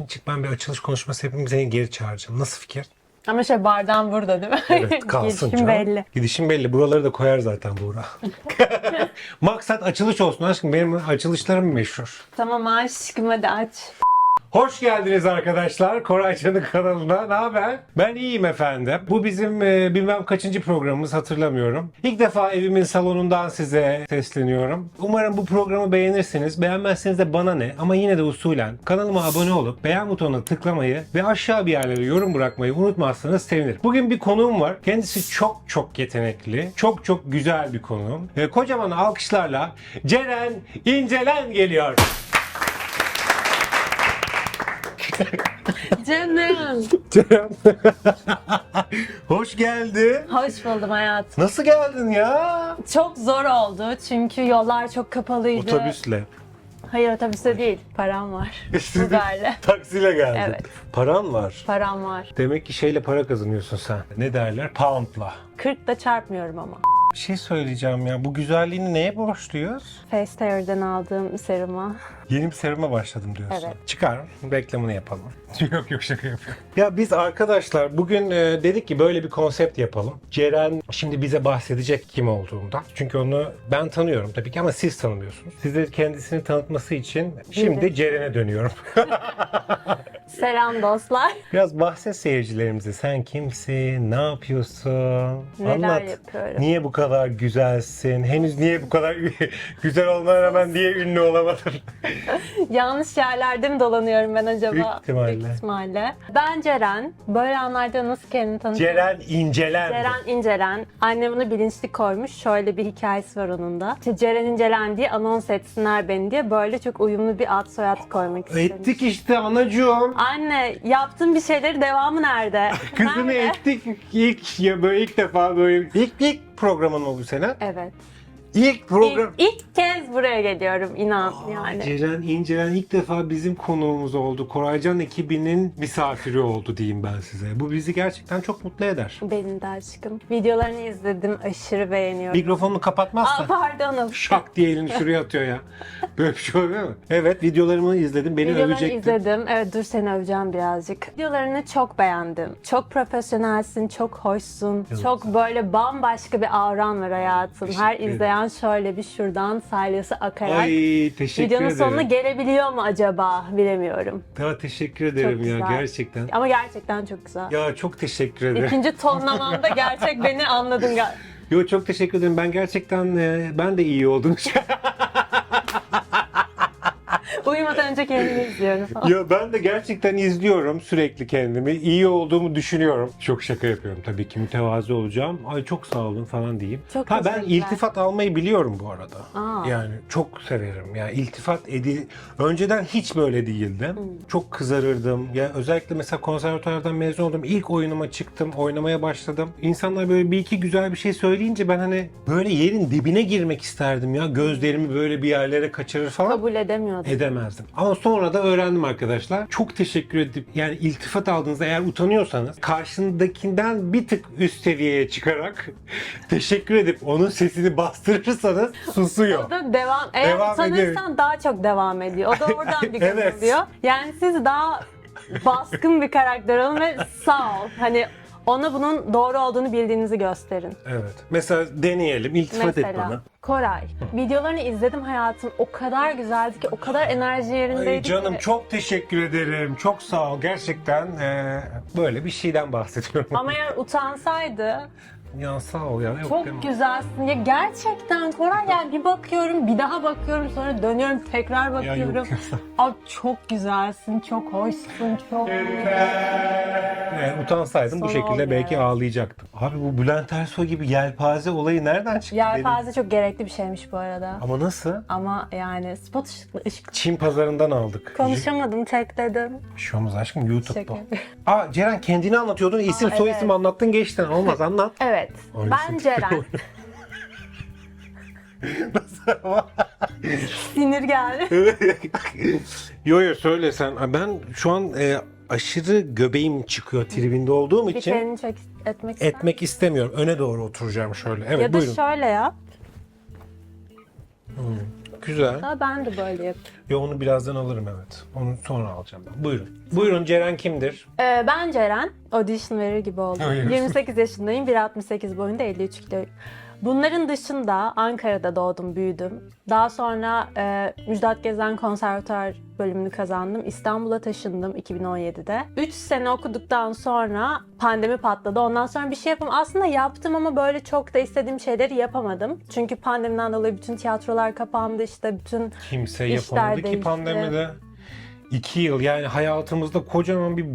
Şimdi çık ben bir açılış konuşması yapayım seni geri çağıracağım. Nasıl fikir? Ama şey bardağın burada değil mi? Evet kalsın Gelişim canım. belli. Gidişim belli. Buraları da koyar zaten Buğra. Maksat açılış olsun aşkım. Benim açılışlarım meşhur. Tamam aşkım hadi aç. Hoş geldiniz arkadaşlar Koraycan'ın kanalına. Ne haber? Ben iyiyim efendim. Bu bizim e, bilmem kaçıncı programımız hatırlamıyorum. İlk defa evimin salonundan size sesleniyorum. Umarım bu programı beğenirsiniz. Beğenmezseniz de bana ne ama yine de usulen kanalıma abone olup beğen butonuna tıklamayı ve aşağı bir yerlere yorum bırakmayı unutmazsanız sevinirim. Bugün bir konuğum var. Kendisi çok çok yetenekli. Çok çok güzel bir konuğum. E, kocaman alkışlarla Ceren İncelen geliyor. Canım. Ceren. Hoş geldin. Hoş buldum hayatım. Nasıl geldin ya? Çok zor oldu çünkü yollar çok kapalıydı. Otobüsle. Hayır otobüste değil. Param var. Uber'le. Taksiyle geldin. Evet. Paran var. Param var. Demek ki şeyle para kazanıyorsun sen. Ne derler? Pound'la. 40 da çarpmıyorum ama. Bir şey söyleyeceğim ya. Bu güzelliğini neye borçluyuz? Facetear'den aldığım seruma. Yeni bir seruma başladım diyorsun. Evet. Çıkar. Reklamını yapalım. yok yok şaka yapıyorum. Ya biz arkadaşlar bugün e, dedik ki böyle bir konsept yapalım. Ceren şimdi bize bahsedecek kim olduğundan. Çünkü onu ben tanıyorum tabii ki ama siz tanımıyorsunuz. Size kendisini tanıtması için şimdi Ceren'e dönüyorum. Selam dostlar. Biraz bahset seyircilerimize. Sen kimsin? Ne yapıyorsun? Neler Anlat. yapıyorum? Niye bu kadar güzelsin? Henüz niye bu kadar güzel olmana rağmen niye ünlü olamadın? Yanlış yerlerde mi dolanıyorum ben acaba? Büyük ihtimalle. Büyük ihtimalle. Ben Ceren. Böyle anlarda nasıl kendini tanıtıyorum? Ceren İncelen. Ceren İncelen. Annem bunu bilinçli koymuş. Şöyle bir hikayesi var onun da. İşte Ceren İncelen diye anons etsinler beni diye böyle çok uyumlu bir ad soyad koymak istemiş. Ettik işte anacığım. Anne yaptığın bir şeyleri devamı nerede? Kızını Nerede? ettik ilk ya böyle ilk defa böyle ilk ilk programın mı bu sene? Evet. İlk program. İlk, ilk kez buraya geliyorum inan yani. Ceren İncelen ilk defa bizim konuğumuz oldu. Koraycan ekibinin misafiri oldu diyeyim ben size. Bu bizi gerçekten çok mutlu eder. Benim de aşkım. Videolarını izledim. Aşırı beğeniyorum. Mikrofonunu kapatmazsa Aa, pardonum. şak diye elini şuraya atıyor ya. Böyle bir şey oluyor mu? Evet videolarımı izledim. Beni Videolarını övecektin. izledim. Evet dur seni öveceğim birazcık. Videolarını çok beğendim. Çok profesyonelsin, çok hoşsun. Evet. Çok böyle bambaşka bir auran var hayatım. Her Teşekkür izleyen şöyle bir şuradan salyası akarak. Ay teşekkür Videonun ederim. sonuna gelebiliyor mu acaba bilemiyorum. Ya teşekkür ederim Çok ya güzel. gerçekten. Ama gerçekten çok güzel. Ya çok teşekkür ederim. İkinci tonlamamda gerçek beni anladın galiba. Yo çok teşekkür ederim. Ben gerçekten e, ben de iyi oldum. Uyumadan önce kendimi izliyorum. ya ben de gerçekten izliyorum sürekli kendimi. İyi olduğumu düşünüyorum. Çok şaka yapıyorum tabii ki mütevazı olacağım. Ay çok sağ olun falan diyeyim. Çok ha ben iltifat almayı biliyorum bu arada. Aa. Yani çok severim. Yani iltifat edil önceden hiç böyle değildim. Hmm. Çok kızarırdım. Ya özellikle mesela konservatuardan mezun oldum. İlk oyunuma çıktım. Oynamaya başladım. İnsanlar böyle bir iki güzel bir şey söyleyince ben hani böyle yerin dibine girmek isterdim ya. Gözlerimi böyle bir yerlere kaçırır falan. Kabul edemiyordum. Edemezdim. Ama sonra da öğrendim arkadaşlar. Çok teşekkür edip yani iltifat aldığınızda eğer utanıyorsanız karşındakinden bir tık üst seviyeye çıkarak teşekkür edip onun sesini bastırırsanız susuyor. O da devam. Eğer Devam utanırsan daha çok devam ediyor. O da oradan bir Evet. kazanıyor. Yani siz daha baskın bir karakter olun ve sağ ol. Hani ona bunun doğru olduğunu bildiğinizi gösterin. Evet. Mesela deneyelim. İltifat et bana. Koray. Videolarını izledim hayatım. O kadar güzeldi ki, o kadar enerji yerindeydi Ay canım ki. çok teşekkür ederim. Çok sağ ol. Gerçekten eee, böyle bir şeyden bahsediyorum. Ama eğer utansaydı ya sağ ol ya. Yok, çok demem. güzelsin. Ya gerçekten Koray yani bir bakıyorum, bir daha bakıyorum, sonra dönüyorum, tekrar Ya bakıyorum. yok ya. Abi çok güzelsin, çok hoşsun, çok... Yani utansaydım bu şekilde oldu belki ya. ağlayacaktım. Abi bu Bülent Ersoy gibi yelpaze olayı nereden çıktı? benim? Yelpaze çok gerekli bir şeymiş bu arada. Ama nasıl? Ama yani spot ışıklı ışık. Çin pazarından aldık. Konuşamadım tek dedim. Bir şey olmaz aşkım YouTube'da. Şaka. Aa Ceren kendini anlatıyordun. İsim soy isim anlattın geçtin. Olmaz anlat. Evet. Ay, ben sen- Ceren. Sinir geldi. yo yo söyle sen. Ben şu an e, aşırı göbeğim çıkıyor tribinde olduğum Bir için kendini çek etmek ister etmek istemiyorum. Öne doğru oturacağım şöyle. Evet Ya da buyurun. şöyle yap. Güzel. Da ben de böyle yapıyorum. Ve onu birazdan alırım evet. Onu sonra alacağım ben. Buyurun. Buyurun Ceren kimdir? Ee, ben Ceren. Audition verir gibi oldum. Hayır. 28 yaşındayım. 1.68 boyunda 53 kiloyum. Bunların dışında Ankara'da doğdum, büyüdüm. Daha sonra e, Müjdat Gezen Konservatuar bölümünü kazandım. İstanbul'a taşındım 2017'de. 3 sene okuduktan sonra pandemi patladı. Ondan sonra bir şey yapım. Aslında yaptım ama böyle çok da istediğim şeyleri yapamadım. Çünkü pandemiden dolayı bütün tiyatrolar kapandı. işte bütün Kimse yapamadı ki değişti. pandemide. İki yıl yani hayatımızda kocaman bir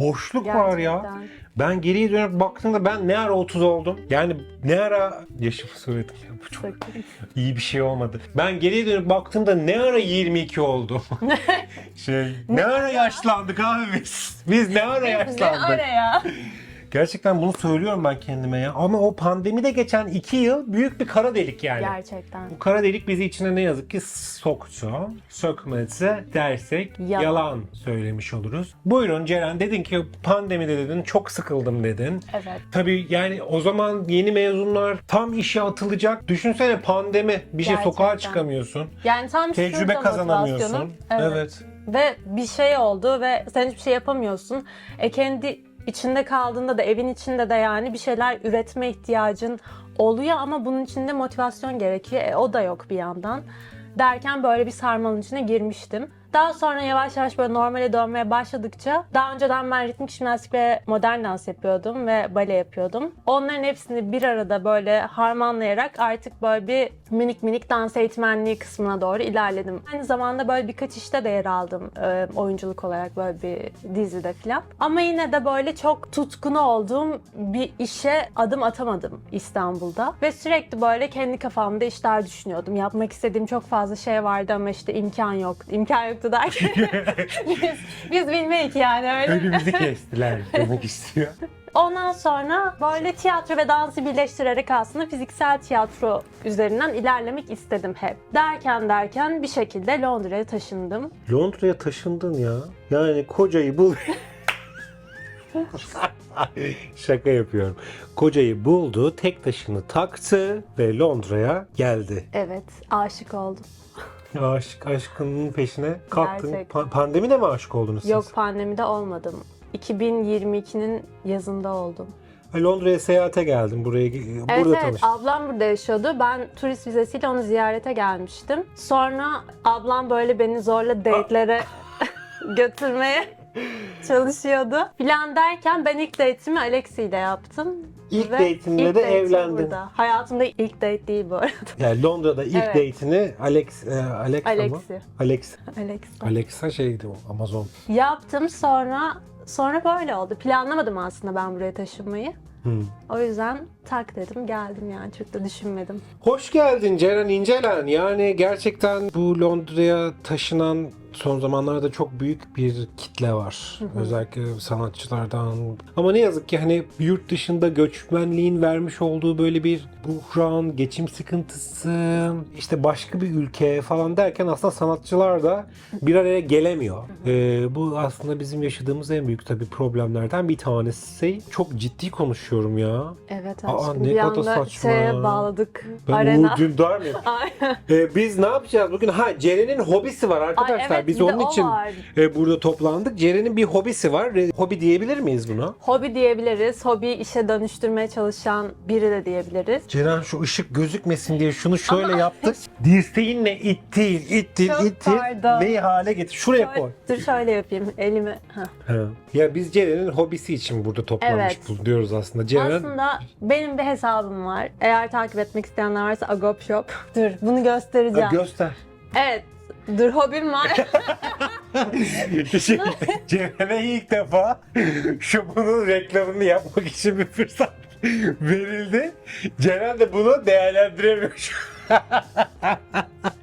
boşluk var ya. gerçekten Ben geriye dönüp baktığımda ben ne ara 30 oldum? Yani ne ara yaşımı söyledim ya bu çok sakın. iyi bir şey olmadı. Ben geriye dönüp baktığımda ne ara 22 oldum? şey ne ara yaşlandık abi biz? Biz ne ara Ne yaşlandık? araya? Gerçekten bunu söylüyorum ben kendime ya. Ama o pandemide geçen iki yıl büyük bir kara delik yani. Gerçekten. Bu kara delik bizi içine ne yazık ki soktu. Sökmetse dersek Yalan. yalan. söylemiş oluruz. Buyurun Ceren dedin ki pandemide dedin çok sıkıldım dedin. Evet. Tabii yani o zaman yeni mezunlar tam işe atılacak. Düşünsene pandemi bir şey sokağa Gerçekten. çıkamıyorsun. Yani tam Tecrübe kazanamıyorsun. motivasyonum. Evet. Ve bir şey oldu ve sen hiçbir şey yapamıyorsun. E kendi içinde kaldığında da evin içinde de yani bir şeyler üretme ihtiyacın oluyor ama bunun için de motivasyon gerekiyor. E, o da yok bir yandan. Derken böyle bir sarmalın içine girmiştim. Daha sonra yavaş yavaş böyle normale dönmeye başladıkça daha önceden ben ritmik jimnastik ve modern dans yapıyordum ve bale yapıyordum. Onların hepsini bir arada böyle harmanlayarak artık böyle bir minik minik dans eğitmenliği kısmına doğru ilerledim. Aynı zamanda böyle birkaç işte de yer aldım e, oyunculuk olarak böyle bir dizide falan. Ama yine de böyle çok tutkunu olduğum bir işe adım atamadım İstanbul'da. Ve sürekli böyle kendi kafamda işler düşünüyordum. Yapmak istediğim çok fazla şey vardı ama işte imkan yok. İmkan yoktu derken biz, biz bilmeyiz yani öyle. Önümüzü kestiler demek istiyor. Ondan sonra böyle tiyatro ve dansı birleştirerek aslında fiziksel tiyatro üzerinden ilerlemek istedim hep. Derken derken bir şekilde Londra'ya taşındım. Londra'ya taşındın ya. Yani kocayı bul. Şaka yapıyorum. Kocayı buldu, tek taşını taktı ve Londra'ya geldi. Evet, aşık oldum. Aşık aşkının peşine kalktın. Gerçekten. Pa- pandemide mi aşık oldunuz siz? Yok pandemide olmadım. 2022'nin yazında oldum. Londra'ya seyahate geldim. Buraya Evet burada evet tanıştım. ablam burada yaşıyordu. Ben turist vizesiyle onu ziyarete gelmiştim. Sonra ablam böyle beni zorla date'lere götürmeye çalışıyordu. Plan derken ben ilk date'imi Alexi ile yaptım. İlk Ve date'inle ilk de date'im evlendin. burada. Hayatımda ilk date değil bu arada. Yani Londra'da ilk Evet. date'ini Alex e, Alexa mı? Alexi. Alex. Alex. Alexa şeydi o Amazon. Yaptım sonra sonra böyle oldu. Planlamadım aslında ben buraya taşınmayı. Hmm. O yüzden tak dedim geldim yani çok da düşünmedim. Hoş geldin Ceren İncelen. Yani gerçekten bu Londra'ya taşınan son zamanlarda çok büyük bir kitle var. Özellikle sanatçılardan. Ama ne yazık ki hani yurt dışında göçmenliğin vermiş olduğu böyle bir buhran, geçim sıkıntısı, işte başka bir ülke falan derken aslında sanatçılar da bir araya gelemiyor. Ee, bu aslında bizim yaşadığımız en büyük tabii problemlerden bir tanesi. Çok ciddi konuşuyorum ya. Evet Aa, aşkım ne bir kadar anda saçma şeye bağladık. Ben Arena. Uğur Dündar mıyım? Ee, biz ne yapacağız bugün? Ha Ceren'in hobisi var arkadaşlar. Ay, evet, biz bir onun için var. e, burada toplandık. Ceren'in bir hobisi var. E, Hobi diyebilir miyiz buna? Hobi diyebiliriz. Hobi işe dönüştürmeye çalışan biri de diyebiliriz. Ceren şu ışık gözükmesin diye şunu şöyle yaptık. Dirseğinle ittir, ittir, Çok ittir. pardon. Neyi hale getir? Şuraya koy. Dur şöyle yapayım elimi. Heh. Ha. Ya biz Ceren'in hobisi için burada toplanmış Evet. bulunuyoruz aslında. Ceren Aslında benim bir hesabım var. Eğer takip etmek isteyenler varsa Agop Shop. Dur bunu göstereceğim. Ha, göster. evet. Dur hobim var. Şey, Ceren'e ilk defa şu bunun reklamını yapmak için bir fırsat verildi. Ceren de bunu değerlendiremiyor.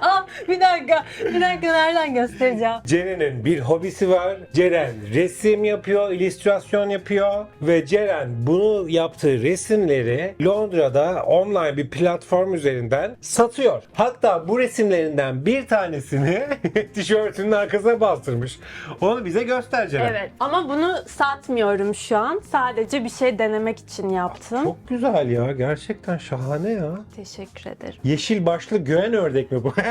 Aa, bir dakika. Bir dakika nereden göstereceğim? Ceren'in bir hobisi var. Ceren resim yapıyor, illüstrasyon yapıyor ve Ceren bunu yaptığı resimleri Londra'da online bir platform üzerinden satıyor. Hatta bu resimlerinden bir tanesini tişörtünün arkasına bastırmış. Onu bize göster Ceren. Evet ama bunu satmıyorum şu an. Sadece bir şey denemek için yaptım. Çok güzel ya. Gerçekten şahane ya. Teşekkür ederim. Yeşil başlı göğen ördek mi bu?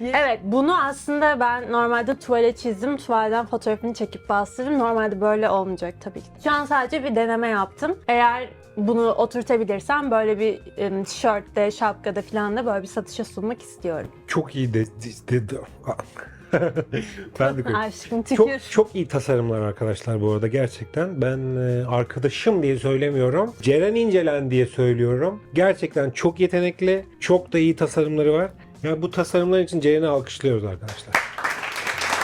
Evet bunu aslında ben normalde tuvale çizdim. Tuvalden fotoğrafını çekip bastırdım. Normalde böyle olmayacak tabii ki. Şu an sadece bir deneme yaptım. Eğer bunu oturtabilirsem böyle bir em, tişörtte, şapkada falan da böyle bir satışa sunmak istiyorum. Çok iyi de, dedi. ben de koyayım. Aşkım tükür. Çok çok iyi tasarımlar arkadaşlar bu arada gerçekten. Ben e, arkadaşım diye söylemiyorum. Ceren İncelen diye söylüyorum. Gerçekten çok yetenekli, çok da iyi tasarımları var. Ya bu tasarımlar için Ceren'i alkışlıyoruz arkadaşlar.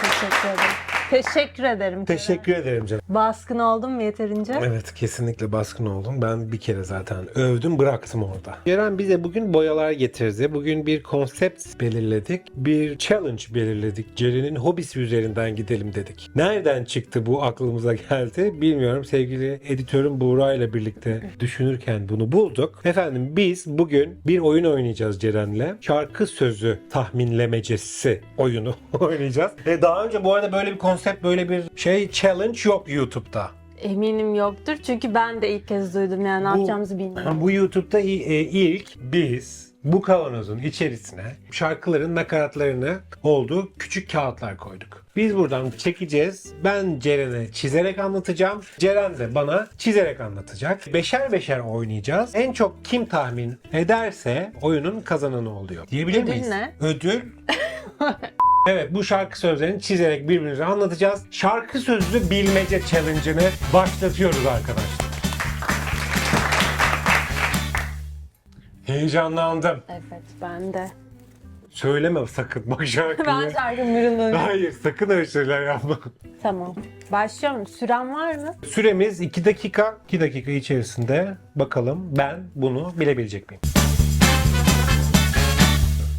Teşekkür ederim. Teşekkür ederim. Teşekkür ederim Ceren. Baskın oldum mu yeterince? Evet kesinlikle baskın oldum. Ben bir kere zaten övdüm bıraktım orada. Ceren bize bugün boyalar getirdi. Bugün bir konsept belirledik. Bir challenge belirledik. Ceren'in hobisi üzerinden gidelim dedik. Nereden çıktı bu aklımıza geldi bilmiyorum. Sevgili editörüm Buğra ile birlikte düşünürken bunu bulduk. Efendim biz bugün bir oyun oynayacağız Ceren'le. Şarkı sözü tahminlemecesi oyunu oynayacağız. Ve daha önce bu arada böyle bir konsept böyle bir şey challenge yok YouTube'da. Eminim yoktur çünkü ben de ilk kez duydum yani ne Bu- yapacağımızı bilmiyorum. Bu YouTube'da i- e, ilk biz bu kavanozun içerisine şarkıların nakaratlarını olduğu küçük kağıtlar koyduk. Biz buradan çekeceğiz. Ben Ceren'e çizerek anlatacağım. Ceren de bana çizerek anlatacak. Beşer beşer oynayacağız. En çok kim tahmin ederse oyunun kazananı oluyor. Diyebilir Ödül miyiz? ne? Ödül Evet bu şarkı sözlerini çizerek birbirimize anlatacağız. Şarkı sözlü bilmece challenge'ını başlatıyoruz arkadaşlar. Heyecanlandım. Evet ben de. Söyleme sakın bak şarkıyı. Ben şarkı mırıldanıyorum. Hayır sakın öyle şeyler yapma. Tamam. Başlıyorum. Süren var mı? Süremiz 2 dakika. 2 dakika içerisinde bakalım ben bunu bilebilecek miyim?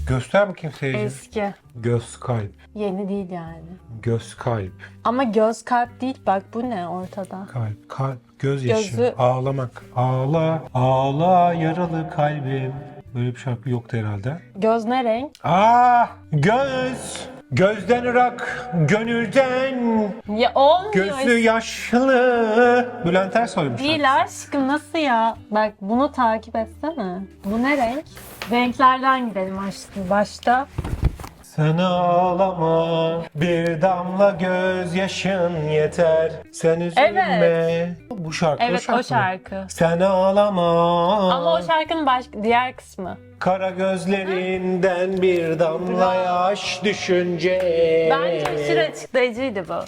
Göster bakayım seyirci. Eski. Göz kalp. Yeni değil yani. Göz kalp. Ama göz kalp değil bak bu ne ortada. Kalp, kalp, gözyaşı, Gözü- ağlamak. Ağla, ağla yaralı kalbim. Böyle bir şarkı yoktu herhalde. Göz ne renk? Ah, göz. Gözden ırak, gönülden. Ya olmuyor. Gözü yaşlı. Bülent Ersoy'muş. Değil aşkım nasıl ya? Bak bunu takip etsene. Bu ne renk? Renklerden gidelim aşkım. Başta Sen ağlama, bir damla gözyaşın yeter. Sen üzülme. Bu şarkı evet o şarkı. o mı? şarkı. Sen ağlama. Ama o şarkının başka diğer kısmı. Kara gözlerinden bir damla yaş düşünce. Bence aşırı açıklayıcıydı bu.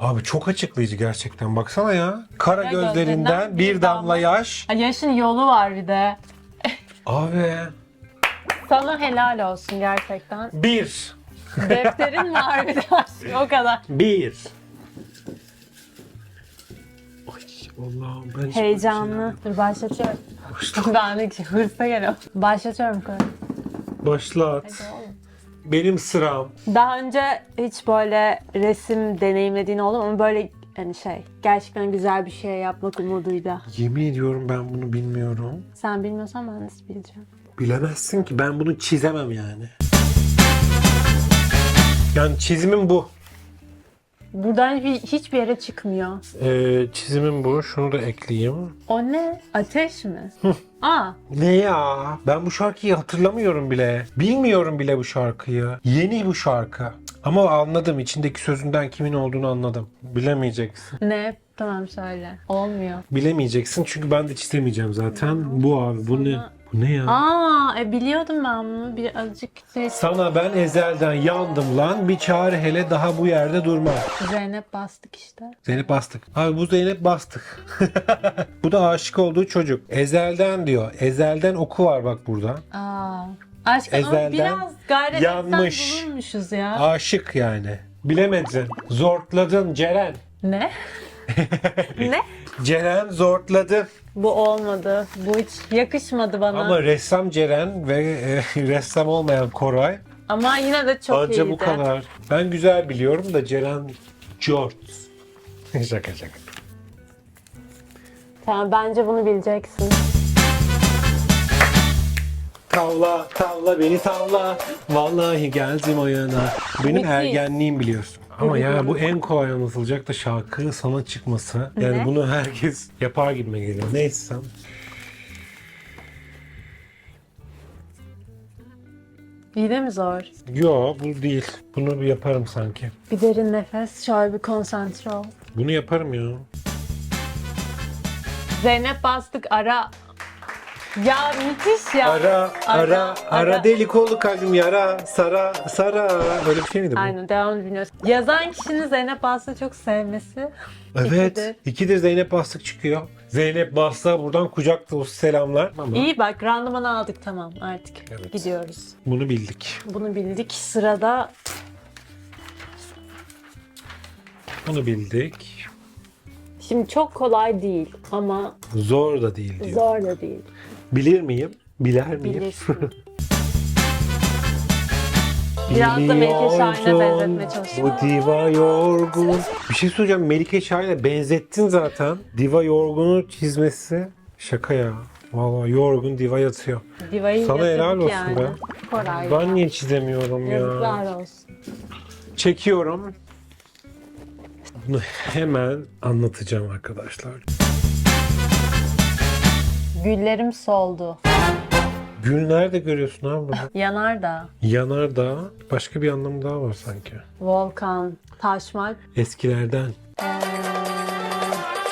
Abi çok açıklayıcı gerçekten. Baksana ya. Kara gözlerinden bir damla- yaş. Ha, yaşın yolu var bir de. Abi. Sana helal olsun gerçekten. Bir. Defterin var bir de o kadar. Bir. Ay Allah'ım ben hiç Heyecanlı. Dur başlatıyorum. Başlat. ben de hırsa geliyorum. Başlatıyorum kız. Başlat. Benim sıram. Daha önce hiç böyle resim deneyimlediğin oldu mu? Ama böyle hani şey gerçekten güzel bir şey yapmak umuduyla. Yemin ediyorum ben bunu bilmiyorum. Sen bilmiyorsan ben nasıl bileceğim? Bilemezsin ki ben bunu çizemem yani. Yani çizimim bu. Buradan hiçbir, hiçbir yere çıkmıyor. Ee, çizimim bu. Şunu da ekleyeyim. O ne? Ateş mi? Aa, Ne ya? Ben bu şarkıyı hatırlamıyorum bile. Bilmiyorum bile bu şarkıyı. Yeni bu şarkı. Ama anladım. içindeki sözünden kimin olduğunu anladım. Bilemeyeceksin. ne? Tamam söyle. Olmuyor. Bilemeyeceksin çünkü ben de çizemeyeceğim zaten. Bu abi bu ne? Bu ne ya? Aa, e, biliyordum ben bunu. Bir azıcık şey, Sana ben ezelden yandım lan. Bir çare hele daha bu yerde durma. Zeynep bastık işte. Zeynep Bastık. Abi bu Zeynep Bastık. bu da aşık olduğu çocuk. Ezelden diyor. Ezelden oku var bak burada. Aa. Aşkım ama Ezelden biraz gayret yanmış. bulunmuşuz ya. Aşık yani. Bilemedin. Zortladın Ceren. Ne? ne? Ceren zortladı. Bu olmadı. Bu hiç yakışmadı bana. Ama ressam Ceren ve e, ressam olmayan Koray Ama yine de çok anca iyiydi. bu kadar. Ben güzel biliyorum da Ceren George. şaka şaka. Tamam bence bunu bileceksin. Tavla tavla beni tavla. Vallahi geldim o yana. Benim Müthiş. ergenliğim biliyorsun. Ama ya bu en kolay anlatılacak da şarkı sana çıkması. Yani Ne? bunu herkes yapar gibime geliyor. Neyse sen. Yine mi zor? Yo bu değil. Bunu bir yaparım sanki. Bir derin nefes, şöyle bir konsantre ol. Bunu yaparım ya. Zeynep bastık ara. Ya müthiş ya. Ara, ara, ara, ara. delik oldu kalbim yara, sara, sara. Öyle bir şey miydi bu? Aynen devam bilmiyoruz. Yazan kişinin Zeynep Bastık'ı çok sevmesi. Evet. İkidir. İkidir Zeynep Bastık çıkıyor. Zeynep Bastık'a buradan kucak dolusu selamlar. Ama İyi bak randımanı aldık tamam artık Evet. gidiyoruz. bunu bildik. Bunu bildik. Sırada Bunu bildik. şimdi çok kolay değil ama Zor da değil diyor. zor da değil. Bilir miyim? Biler miyim? Bilirsin. Biraz da Melike Şahin'e benzetmeye çalıştım. Bu diva yorgun. Bir şey söyleyeceğim. Melike Şahin'e benzettin zaten. Diva yorgunu çizmesi. Şaka ya. Vallahi yorgun diva yatıyor. Diva'yı Sana helal olsun yani. be. Koray. Ben niye çizemiyorum ya? Yazıklar olsun. Çekiyorum. Bunu hemen anlatacağım arkadaşlar. Güllerim soldu. Gül nerede görüyorsun abi bunu? Yanardağ, Yanardağ. Başka bir anlamı daha var sanki. volkan, taşmak. Eskilerden.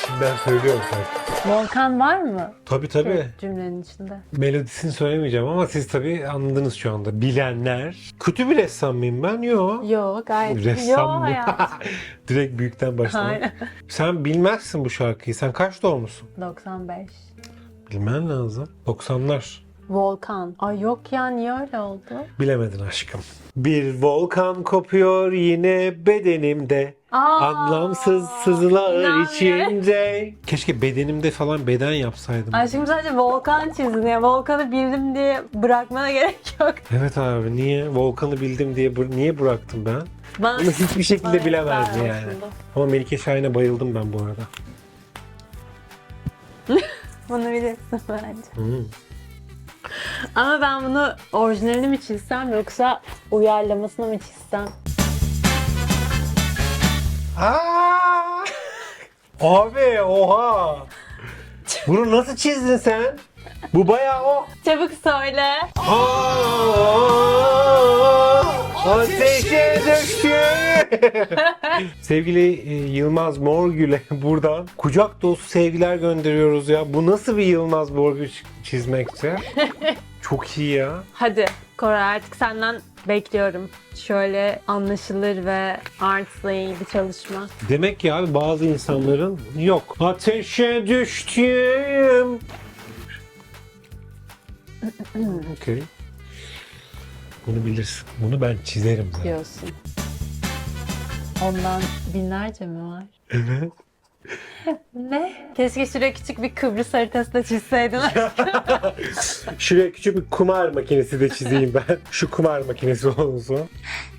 Şimdi ben söylüyorum sanki. volkan var mı Tabii tabii. cümlenin içinde? Melodisini söylemeyeceğim ama siz tabii anladınız şu anda. Bilenler. Kötü bir ressam mıyım ben? Yok. Yok gayet. Ressam Yok mı? hayat. Direkt büyükten başlamak. Aynen. Sen bilmezsin bu şarkıyı. Sen kaç doğumlusun? 95. Bilmen lazım. 90'lar. Volkan. Ay yok ya niye öyle oldu? Bilemedin aşkım. Bir volkan kopuyor yine bedenimde. Aa, Anlamsız sızılar inanmıyorum. içimde. Keşke bedenimde falan beden yapsaydım. Aşkım sadece volkan çizdin ya. Volkanı bildim diye bırakmana gerek yok. Evet abi niye volkanı bildim diye bır- niye bıraktım ben? Bana Bunu hiçbir şekilde Bana yani. olsun. Ama Melike Şahin'e bayıldım ben bu arada. Bunu bilirsin bence. Hmm. Ama ben bunu orijinalini mi çizsem yoksa uyarlamasını mı çizsem? Aa! Abi oha! Bunu nasıl çizdin sen? Bu bayağı o. Çabuk söyle. Aa! Ateşe düştü. Sevgili e, Yılmaz Morgül'e buradan kucak dolusu sevgiler gönderiyoruz ya. Bu nasıl bir Yılmaz Morgül çizmekse? Çok iyi ya. Hadi Koray artık senden bekliyorum. Şöyle anlaşılır ve artsla ilgili çalışma. Demek ki abi bazı insanların yok. Ateşe düştüm. Okey. Bunu bilirsin. Bunu ben çizerim zaten. diyorsun. Ondan binlerce mi var? Evet. Ne? Keşke şuraya küçük bir Kıbrıs haritası da çizseydin. Şuraya küçük bir kumar makinesi de çizeyim ben. Şu kumar makinesi olsun.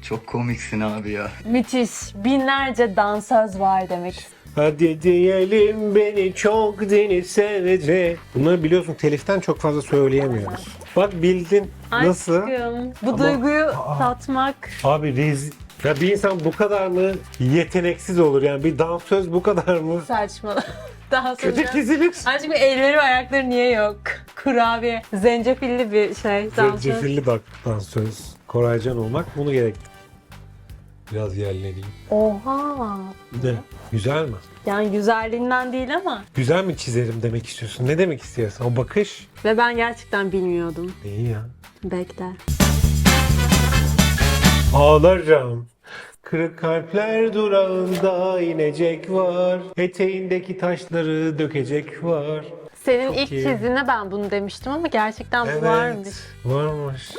Çok komiksin abi ya. Müthiş. Binlerce dansöz var demek. Hadi diyelim beni çok deli sevecek. Bunları biliyorsun teliften çok fazla söyleyemiyoruz. Bak bildin. Nasıl? Aşkım, bu Ama- duyguyu tatmak Abi rez... Ya bir insan bu kadar mı yeteneksiz olur yani bir dansöz bu kadar mı saçma. Daha kötü sonra... çizilir? Aşkım elleri ve ayakları niye yok? Kurabiye. Zencefilli bir şey. dansöz. Zencefilli dak dansöz. Koraycan olmak bunu gerekti. Biraz yerleneyim. Oha. Ne? Güzel mi? Yani güzelliğinden değil ama. Güzel mi çizerim demek istiyorsun? Ne demek istiyorsun? O bakış. Ve ben gerçekten bilmiyordum. İyi ya. Bekle. Ağlarım. Kırık kalpler durağında inecek var. Eteğindeki taşları dökecek var. Senin Çok ilk iyi. çizdiğinde ben bunu demiştim ama gerçekten bu varmış. Varmış.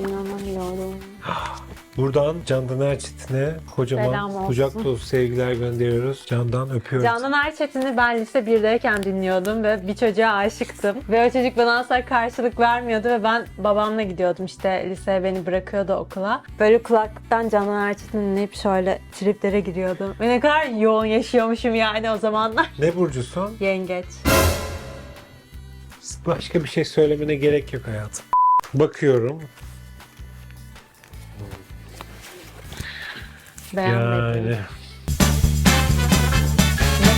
İnanamıyorum. Buradan Candan Erçetin'e Selam kocaman olsun. kucak dolusu sevgiler gönderiyoruz. Candan öpüyoruz. Canan Erçetin'i ben lise 1'deyken dinliyordum ve bir çocuğa aşıktım. Ve o çocuk bana asla karşılık vermiyordu ve ben babamla gidiyordum işte liseye beni bırakıyordu okula. Böyle kulaklıktan Canan Erçetin'in hep şöyle triplere giriyordum. Ve ne kadar yoğun yaşıyormuşum yani o zamanlar. Ne burcusun? Yengeç. Başka bir şey söylemene gerek yok hayatım. Bakıyorum. Beğenmedim. Yani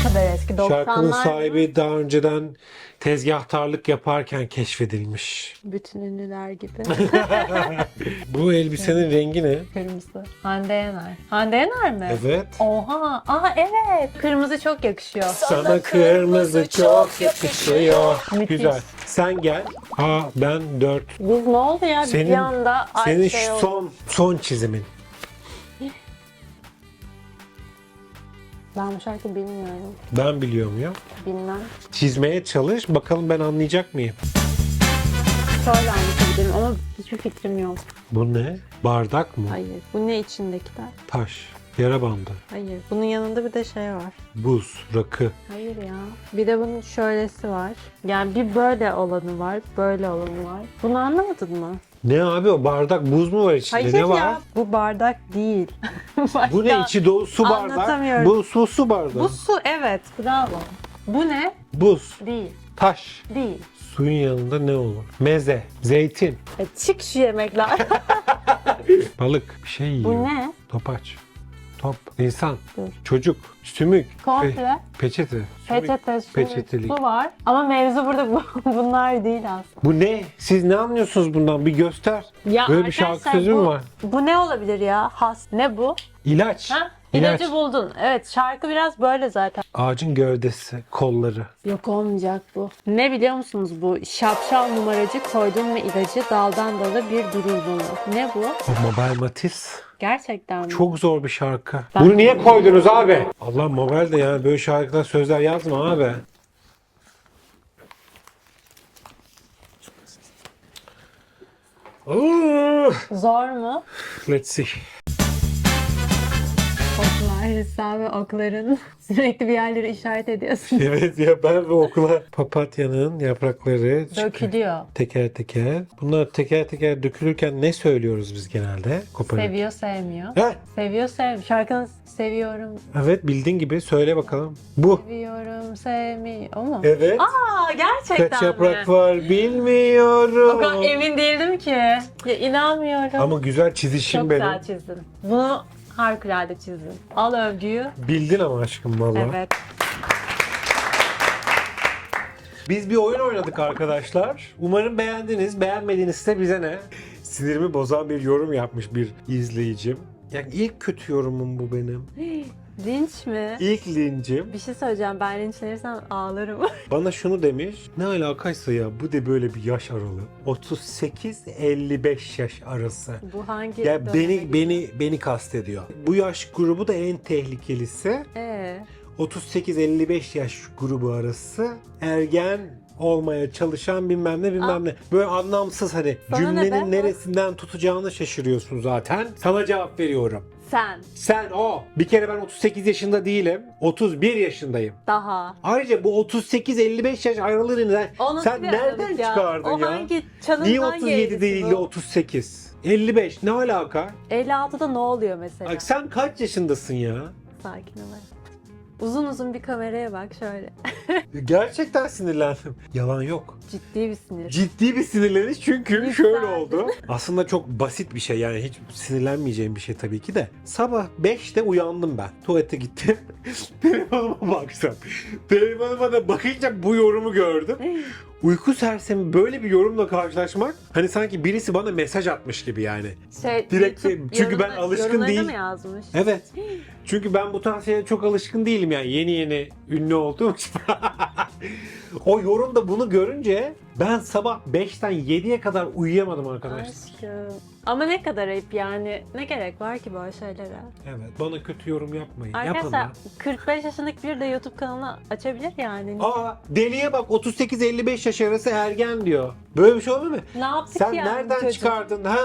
kadar eski. 90'lar. Şarkının sahibi daha önceden tezgahtarlık yaparken keşfedilmiş. Bütün ünlüler gibi. Bu elbisenin rengi ne? Kırmızı. Hande Yener. Hande Yener mi? Evet. Oha. Aa evet. Kırmızı çok yakışıyor. Sana kırmızı çok yakışıyor. Müthiş. Güzel. Sen gel. Aa ben 4. Biz ne oldu ya? Senin- bir anda ay Senin şey şu oldu. son son çizimin. Ben bu şarkıyı bilmiyorum. Ben biliyorum ya. Bilmem. Çizmeye çalış. Bakalım ben anlayacak mıyım? Şöyle anlatabilirim ama hiçbir fikrim yok. Bu ne? Bardak mı? Hayır. Bu ne içindekiler? Taş. Yara bandı. Hayır. Bunun yanında bir de şey var. Buz. Rakı. Hayır ya. Bir de bunun şöylesi var. Yani bir böyle olanı var, böyle olanı var. Bunu anlamadın mı? Ne abi o bardak buz mu var içinde? Hayır ne var? ya. Bu bardak değil. Bu ne içi dolu su bardak? Anlatamıyorum. Bu su su bardağı. Bu su evet. Bravo. Bu ne? Buz. Değil. Taş. Değil. Suyun yanında ne olur? Meze. Zeytin. E, çık şu yemekler. Balık. Bir şey yiyor. bu ne? Topaç. Top. İnsan. Dur. Çocuk. Sümük. Komple. Pe- peçete. Sümük. Peçete, su, Peçetelik. su var. Ama mevzu burada bu, bunlar değil aslında. Bu ne? Siz ne anlıyorsunuz bundan? Bir göster. Ya Böyle bir şarkı arkadaşlar, sözü mü bu- var? Bu ne olabilir ya? Has. Ne bu? İlaç. Ha? İlaç. İlacı buldun. Evet şarkı biraz böyle zaten. Ağacın gövdesi, kolları. Yok olmayacak bu. Ne biliyor musunuz bu? Şapşal numaracı koydun mu ilacı daldan dala bir durur bunu. Ne bu? O Mobile Matiz. Gerçekten mi? Çok zor bir şarkı. Ben- Bunu niye koydunuz abi? Allah Mobile de yani böyle şarkıdan sözler yazma abi. Zor mu? Let's see. Ve okların sürekli bir yerlere işaret ediyorsun. Evet ya ben ve okula papatyanın yaprakları. Dökülüyor. teker teker. Bunlar teker teker dökülürken ne söylüyoruz biz genelde? Koparırken. Seviyor sevmiyor. Heh, Seviyor sevmiyor. Şarkının seviyorum. evet bildiğin gibi söyle bakalım. Bu. Seviyorum sevmiyor. O mu? Evet. Aa gerçekten Kaç mi? yaprak var bilmiyorum. O kadar emin değildim ki. Ya inanmıyorum. Ama güzel çizişim Çok benim. güzel çizdin. Bunu harikulade çizdin. Al övgüyü. Bildin ama aşkım valla. Evet. Biz bir oyun oynadık arkadaşlar. Umarım beğendiniz. Beğenmediğinizse bize ne? Sinirimi bozan bir yorum yapmış bir izleyicim. Yani ilk kötü yorumum bu benim. Linç mi? İlk lincim. Bir şey söyleyeceğim. Ben linçlenirsem ağlarım. Bana şunu demiş. Ne alakaysa ya bu de böyle bir yaş aralığı. 38-55 yaş arası. Bu hangi Ya beni gidiyor? beni beni kastediyor. Bu yaş grubu da en tehlikelisi. Ee, 38-55 yaş grubu arası ergen olmaya çalışan bilmem ne bilmem Aa. ne. Böyle anlamsız hani Sana ne cümlenin be? neresinden tutacağını şaşırıyorsun zaten. Sana cevap veriyorum. Sen Sen o. Bir kere ben 38 yaşında değilim. 31 yaşındayım. daha. Ayrıca bu 38-55 yaş aralığını sen bir nereden aralık ya? çıkardın o ya? hangi çanın Niye hangi 37 eğrisi değil de 38? 55 ne alaka? 56'da ne oluyor mesela? Ay, sen kaç yaşındasın ya? Sakin ol. Uzun uzun bir kameraya bak şöyle. Gerçekten sinirlendim. Yalan yok. Ciddi bir sinir. Ciddi bir sinirleniş çünkü Yükseldi. şöyle oldu. Aslında çok basit bir şey yani hiç sinirlenmeyeceğim bir şey tabii ki de. Sabah 5'te uyandım ben. Tuvalete gittim. Telefonuma baksam. Telefonuma da bakınca bu yorumu gördüm. Uyku sersemi böyle bir yorumla karşılaşmak hani sanki birisi bana mesaj atmış gibi yani. Şey, Direkt- YouTube çünkü ben alışkın değil. mı yazmış? Evet. Çünkü ben bu tarz şeylere çok alışkın değilim yani yeni yeni ünlü olduğum için. o yorumda bunu görünce ben sabah 5'ten 7'ye kadar uyuyamadım arkadaşlar. Aşkım. Ama ne kadar ayıp yani. Ne gerek var ki böyle şeylere? Evet. Bana kötü yorum yapmayın. Yapın Arkadaşlar lan. 45 yaşındaki bir de YouTube kanalı açabilir yani. Aa deliye bak 38-55 yaş arası ergen diyor. Böyle bir şey olur mu? Ne yaptık Sen yani nereden çocuk? çıkardın ha?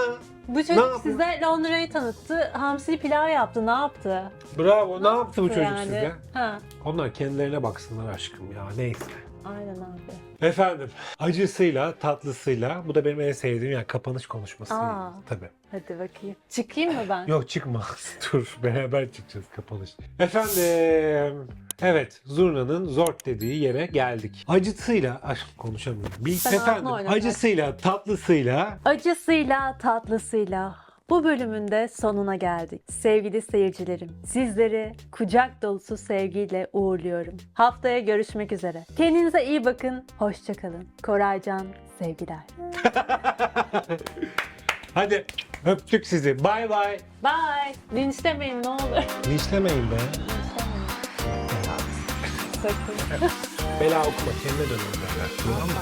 Bu Ne çocuk yapıyor? size Londra'yı tanıttı. Hamsi pilav yaptı. Ne yaptı? Bravo. Ne, yaptı bu çocuk yani? size? Ha. Onlar kendilerine baksınlar aşkım ya. Neyse. Aynen abi. Efendim acısıyla tatlısıyla bu da benim en sevdiğim yani kapanış konuşması. Aa. Tabii. Hadi bakayım. Çıkayım mı ben? Yok çıkma. Dur beraber çıkacağız kapanış. Efendim. Evet Zurna'nın Zort dediği yere geldik. Acısıyla ay, konuşamıyorum. Bir, efendim acısıyla tatlısıyla Acısıyla tatlısıyla Bu bölümün de sonuna geldik. Sevgili seyircilerim, sizleri kucak dolusu sevgiyle uğurluyorum. Haftaya görüşmek üzere. Kendinize iyi bakın, hoşçakalın. Koraycan, sevgiler. Hadi öptük sizi. Bay bay. Bye. Linçlemeyin ne olur. Linçlemeyin be. Sakın. Bela okuma kendine dönün derler. Tamam mı?